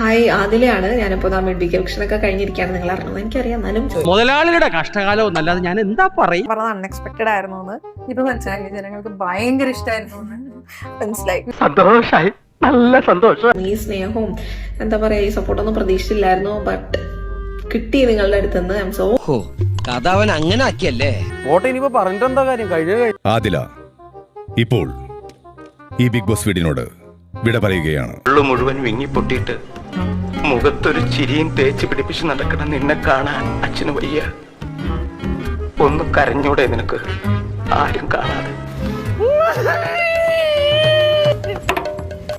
Hi ആദിലയാണ്. ഞാനിപ്പോൾ നാ mid diction ഒക്കെ കഴിഞ്ഞിരിക്കുകയാണ്. നിങ്ങൾ അറിഞ്ഞത് എനിക്കറിയാം. എന്നാലും മുതലാളിയുടെ കഷ്ടകാലം ഒന്നല്ലാതെ ഞാൻ എന്താ പറയും? പറഞ്ഞത് അൺഎക്സ്പെക്ടഡ് ആയിരുന്നു എന്ന്. ഇപ്പൊ മനസ്സിലായി ജനങ്ങൾക്ക് ഭയങ്കര ഇഷ്ടമായിരുന്നു എന്ന്. മനസ്സിലായി. സന്തോഷായി. നല്ല സന്തോഷം. ഈ സ്നേഹവും എന്താ പറയാ ഈ സപ്പോർട്ട് ഒന്നും പ്രതീക്ഷിച്ചില്ലായിരുന്നു. ബട്ട് കിട്ടി നിങ്ങളുടെ അടുത്ത് നിന്ന്. സോ കഥ അവൻ അങ്ങനെ ആക്കിയല്ലേ? ഫോട്ടോ ഇനിയിപ്പോ പറഞ്ഞിട്ടെന്താ കാര്യം? കഴിഞ്ഞ ആദില ഇപ്പോൾ ഈ ബിഗ് ബോസ് വീടിനോട് വിട പറയുകയാണ്. മുഴുവൻ വിങ്ങി വിങ്ങിപ്പൊട്ടിയിട്ട് മുഖത്തൊരു ചിരിയും തേച്ച് പിടിപ്പിച്ച് നടക്കണം നിന്നെ കാണാൻ അച്ഛന് വയ്യ. ഒന്ന് കരഞ്ഞൂടെ നിനക്ക്. ആരും കാണാതെ.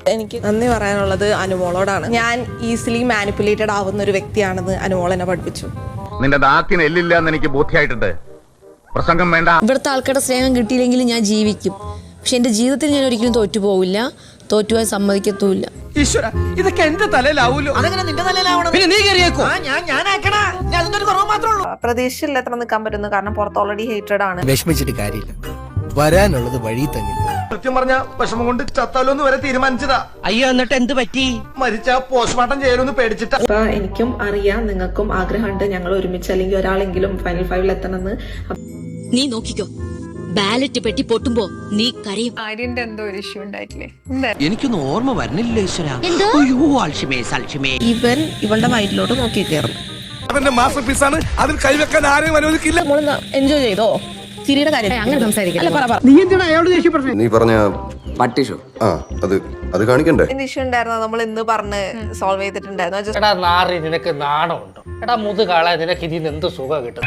എനിക്ക് നന്ദി പറയാനുള്ളത് അനുമോളോടാണ്. ഞാൻ ഈസിലി മാനിപ്പുലേറ്റഡ് ആവുന്ന ഒരു വ്യക്തിയാണെന്ന് അനുമോൾ എന്നെ പഠിപ്പിച്ചു. നിന്റെ നാക്കിന് എല്ലില്ല എന്ന് എനിക്ക് ബോധ്യമായിട്ടുണ്ട് പ്രസംഗം വേണ്ട. ഇവിടുത്തെ ആൾക്കാരുടെ സ്നേഹം കിട്ടിയില്ലെങ്കിൽ ഞാൻ ജീവിക്കും. പക്ഷെ എന്റെ ജീവിതത്തിൽ ഞാൻ ഒരിക്കലും തോറ്റു പോവില്ല. തോറ്റുപോകാൻ സമ്മതിക്കത്തുമില്ല. ഈശ്വര ഇതൊക്കെ എന്റെ തലയിലാവൂലോ? അതെങ്ങനെ നിന്റെ തലയിലാവണം. പിന്നെ നീ കയറിയേക്കോ പ്രതീക്ഷയില്ലാത്ര നിൽക്കാൻ പറ്റുന്നു. കാരണം പുറത്ത് ഓൾറെഡി ഹേറ്റഡ് ആണ്. വിഷമിച്ചിട്ട് കാര്യമില്ല. വരാനുള്ളത് വഴി തന്നെ. സത്യം പറഞ്ഞ വിഷമം കൊണ്ട് ചത്താലോ വരെ തീരുമാനിച്ചതാ. അയ്യോ എന്നിട്ട് എന്ത് പറ്റി? മരിച്ച പോസ്റ്റ്മോർട്ടം ചെയ്യലൊന്ന് പേടിച്ചിട്ടാ. അപ്പൊ എനിക്കും അറിയാം നിങ്ങൾക്കും ആഗ്രഹമുണ്ട് ഞങ്ങൾ ഒരുമിച്ച് അല്ലെങ്കിൽ ഒരാളെങ്കിലും ഫൈനൽ ഫൈവിൽ എത്തണമെന്ന്. നീ നോക്കിക്കോ. ബാലറ്റ് പെട്ടി പൊട്ടുമ്പോ നീ കരയും. ആര്യന്റെ എന്തോ ഒരു ഇഷ്യൂ ഉണ്ടായിട്ടില്ലേ? എനിക്കൊന്നും ഓർമ്മ വരുന്നില്ല ഈശ്വര. അയ്യോ ഇവൻ ഇവളുടെ വയറ്റിലോട്ട് നോക്കി കയറും അവന്റെ മാസ്റ്റർ പീസാണ് അതിൽ കൈവെക്കാൻ ആരെയും അനുവദിക്കില്ല. എൻജോയ് ചെയ്തോ? സിരിയുടെ കാര്യം. അങ്ങനെ സംസാരിക്കാം നീ പറഞ്ഞ? പട്ടിഷോ ആ അത് അത് കാണിക്കണ്ടേ? ഇഷ്യൂ ഉണ്ടായിരുന്നു? നമ്മൾ ഇന്ന് പറഞ്ഞ് സോൾവ് ചെയ്തിട്ടുണ്ടായിരുന്നു. എടാ നാറി നിനക്ക് നാണമുണ്ടോ? എടാ മുതുകാളെ നിനക്ക് ഇതിന് എന്ത് സുഖം കിട്ടും?